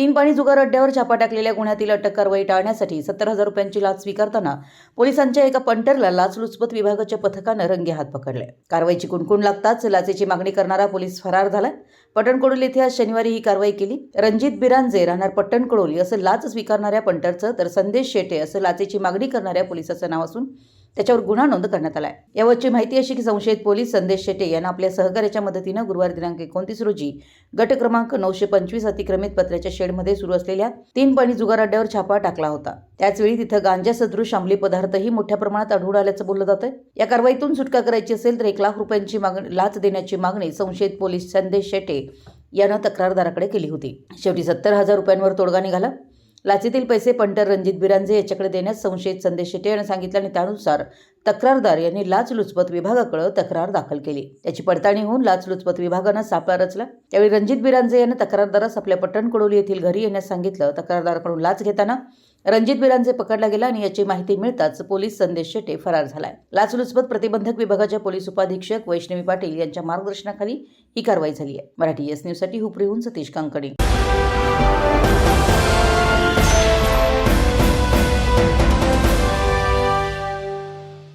तीन पाणी जुगार अड्ड्यावर छापा टाकलेल्या गुन्ह्यातील अटक कारवाई टाळण्यासाठी सत्तर हजार रुपयांची लाच स्वीकारताना पोलिसांच्या एका पंटरला लाचलुचपत विभागाच्या पथकानं रंगे हात पकडले. कारवाईची कुणकुण लागताच लाचेची मागणी करणारा पोलीस फरार झालाय. पटणकोडोली येथे आज शनिवारी ही कारवाई केली. रणजित बिरांजे राहणार पट्टणकोडोली असं लाच स्वीकारणाऱ्या पंटरचं तर संदेश शेटे असं लाचेची मागणी करणाऱ्या पोलिसाचं नाव असून त्याच्यावर गुन्हा नोंद करण्यात आला आहे यावरची माहिती अशी की संशयित पोलीस संदेश शेटे यांना आपल्या सहकार्याच्या मदतीनं गुरुवार दिनांक एकोणतीस रोजी गट क्रमांक नऊशे पंचवीस अतिक्रमित पत्र्याच्या शेडमध्ये सुरू असलेल्या तीन पाणी जुगार अड्ड्यावर छापा टाकला होता. त्याचवेळी तिथं गांजा सदृश अंमली पदार्थही मोठ्या प्रमाणात आढळून आल्याचं बोललं जातं या कारवाईतून सुटका करायची असेल तर एक लाख रुपयांची मागणी लाच देण्याची मागणी संशयित पोलीस संदेश शेटे यानं तक्रारदाराकडे केली होती. शेवटी सत्तर हजार रुपयांवर तोडगा निघाला. लाचेतील पैसे पंटर रणजित बिरांजे याच्याकडे देण्यास संशयित संदेश शेट्टे यानं सांगितलं आणि त्यानुसार तक्रारदार यांनी लाचलुचपत विभागाकडे तक्रार दाखल केली. त्याची पडताळणी होऊन लाचलुचपत विभागानं सापळा रचला. त्यावेळी रणजित बिरांजे यानं तक्रारदारास आपल्या पट्टणकडोली येथील घरी येण्यास सांगितलं. तक्रारदाराकडून लाच घेताना रणजित बिरांजे पकडला गेला आणि याची माहिती मिळताच पोलीस संदेश शेटे फरार झालाय. लाचलुचपत प्रतिबंधक विभागाच्या पोलीस उपाधीक्षक वैष्णवी पाटील यांच्या मार्गदर्शनाखाली ही कारवाई झाली आहे. मराठी एस न्यूजसाठी हुपरीहून सतीश कांकणी.